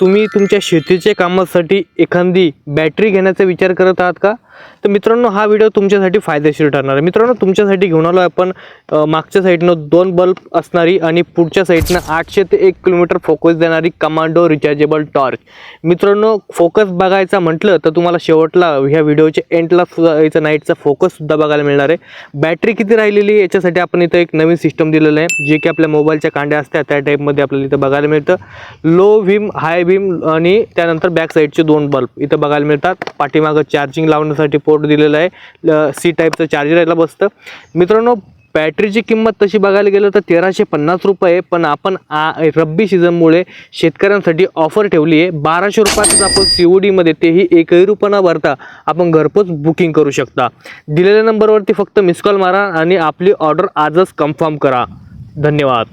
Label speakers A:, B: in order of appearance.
A: तुम्ही तुमच्या शेतीच्या कामासाठी एखादी बॅटरी घेण्याचा विचार करत आहात का? तर मित्रांनो हा व्हिडिओ तुमच्यासाठी फायदेशीर ठरणार आहे. मित्रांनो तुमच्यासाठी घेऊन आलो आपण मागच्या साईडनं दोन बल्ब असणारी आणि पुढच्या साईडनं आठशे ते एक किलोमीटर फोकस देणारी कमांडो रिचार्जेबल टॉर्च मित्रांनो फोकस बघायचा म्हटलं तर तुम्हाला शेवटला ह्या व्हिडिओच्या एंडला सुद्धा याचा नाईटचा फोकससुद्धा बघायला मिळणार आहे. बॅटरी किती राहिलेली आहे याच्यासाठी आपण इथं एक नवीन सिस्टम दिलेलं आहे जे की आपल्या मोबाईलच्या कांड्या असतात त्या टाईपमध्ये आपल्याला इथं बघायला मिळतं. लो व्हीम हाय बीम आणि त्यानंतर बॅक साईडचे दोन बल्ब इथं बघायला मिळतात. पाठीमागं चार्जिंग लावण्यासाठी पोर्ट दिलेलं आहे. सी टाईपचं चार्जर याला बसतं. मित्रांनो बॅटरीची किंमत तशी बघायला गेलं तर तेराशे पन्नास रुपये. पण आपण आ रब्बी सीझनमुळे शेतकऱ्यांसाठी ऑफर ठेवली आहे. बाराशे रुपयातच आपण सी ओ डीमध्ये तेही एकही रुपये न भरता आपण घरपोच बुकिंग करू शकता. दिलेल्या नंबरवरती फक्त मिस कॉल मारा आणि आपली ऑर्डर आजच कन्फर्म करा. धन्यवाद.